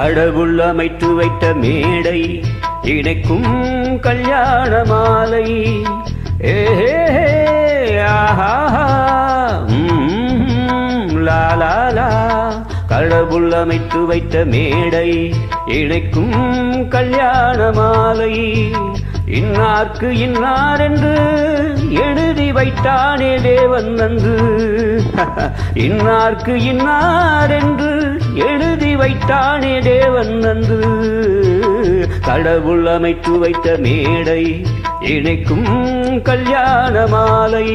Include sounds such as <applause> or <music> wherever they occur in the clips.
கடவுள் அமைத்து வைத்த மேடை இணைக்கும் கல்யாண மாலை. ஏஹே ஆஹா ம், கடவுள் அமைத்து வைத்த மேடை இணைக்கும் கல்யாண மாலை. இன்னார்க்கு இன்னார் என்று எழுதி வைத்தானே தேவன் நன்று. <laughs> இன்னார்க்கு இன்னார் என்று வைத்தானே தேவன் நன்று கடவுள் அமைத்து வைத்த மேடை இணைக்கும் கல்யாண மாலை.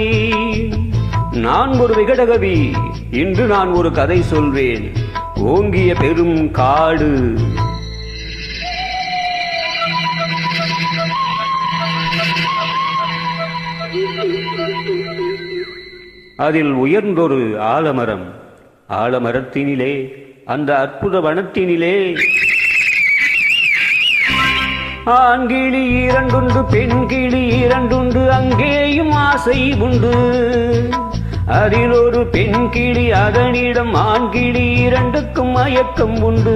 நான் ஒரு விகடகவி இன்று நான் ஒரு கதை சொல்வேன். ஓங்கிய பெரும் காடு. அதில் உயர்ந்தொரு ஆலமரம். ஆலமரத்தினிலே அந்த அற்புத வனத்தினிலே ஆண்கிளி இரண்டுண்டு பெண் கிளி இரண்டுண்டு அங்கேயும் ஆசை உண்டு. அதில் ஒரு பெண் கிளி அதனிடம் ஆண்கிளி இரண்டுக்கும் மயக்கம் உண்டு.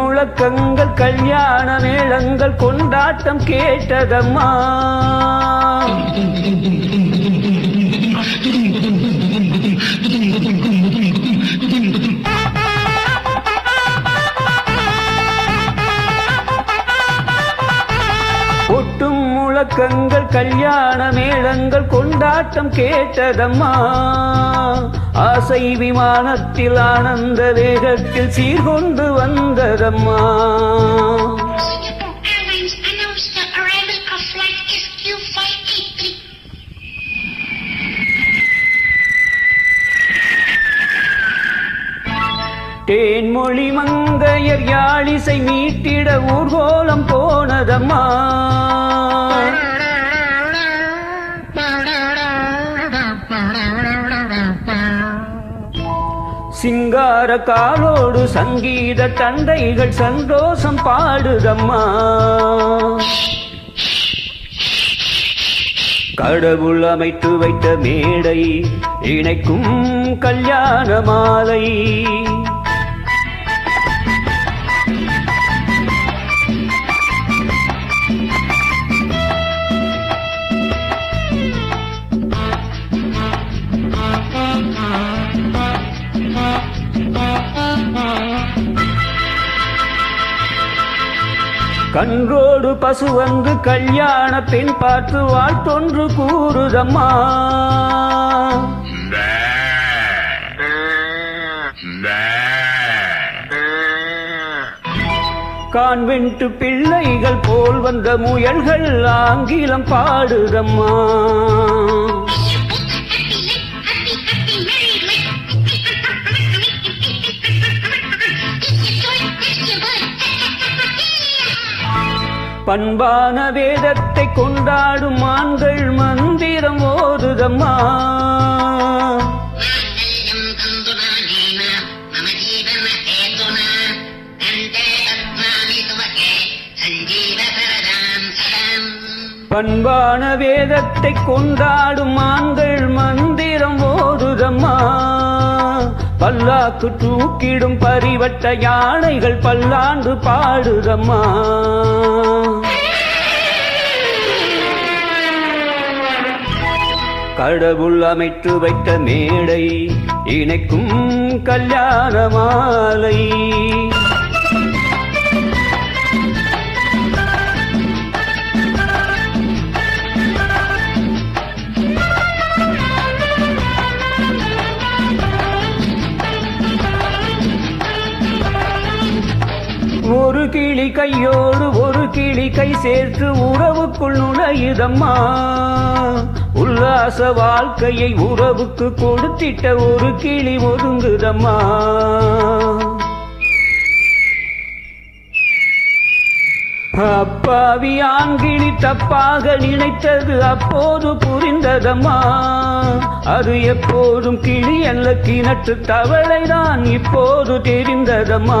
முழக்கங்கள் கல்யாண மேளங்கள் கொண்டாட்டம் கேட்டதம்மா. <laughs> முழக்கங்கள் கல்யாண மேளங்கள் கொண்டாட்டம் கேட்டதம்மா. ஆசை விமானத்தில் ஆனந்த வேகத்தில் சீர்கொண்டு வந்ததம்மா. தேன்மொழி மங்கையர் யாழிசை மீட்டிட ஊர்கோலம் போனதம்மா. சிங்கார காலோடு சங்கீத தந்தைகள் சந்தோஷம் பாடுதம்மா. கடவுள் அமைத்து வைத்த மேடை இணைக்கும் கல்யாண மாலை. கன்றோடு பசு வந்து கல்யாண பெண் பார்த்து வாழ்த்தொன்று கூறுதம்மா. கான்வென்ட் பிள்ளைகள் போல் வந்த முயல்கள் ஆங்கிலம் பாடுதம்மா. பண்பான வேதத்தை கொண்டாடும் ஆண்கள் மந்திரம் ஓதுதம்மா. பண்பான வேதத்தை கொண்டாடும் ஆண்கள் மந்திரம் ஓதுதம்மா. பல்லாக்கு தூக்கிடும் பரிவட்ட யானைகள் பல்லாண்டு பாடுதம்மா. கடவுள் அமைத்து வைத்த மேடை இணைக்கும் கல்யாண மாலை. ஒரு கிளி கையோடு ஒரு கிளி கை சேர்த்து உறவுக்குள் நுழையுதம்மா. உல்லாச வாழ்க்கையை உறவுக்கு கொடுத்திட்ட ஒரு கிளி ஒதுங்குதம்மா. அப்பாவி ஆண்கிளி தப்பாக நினைத்தது அப்போது புரிந்ததம்மா. அது எப்போதும் கிளி அல்ல கிணற்று தவளைதான் இப்போது தெரிந்ததம்மா.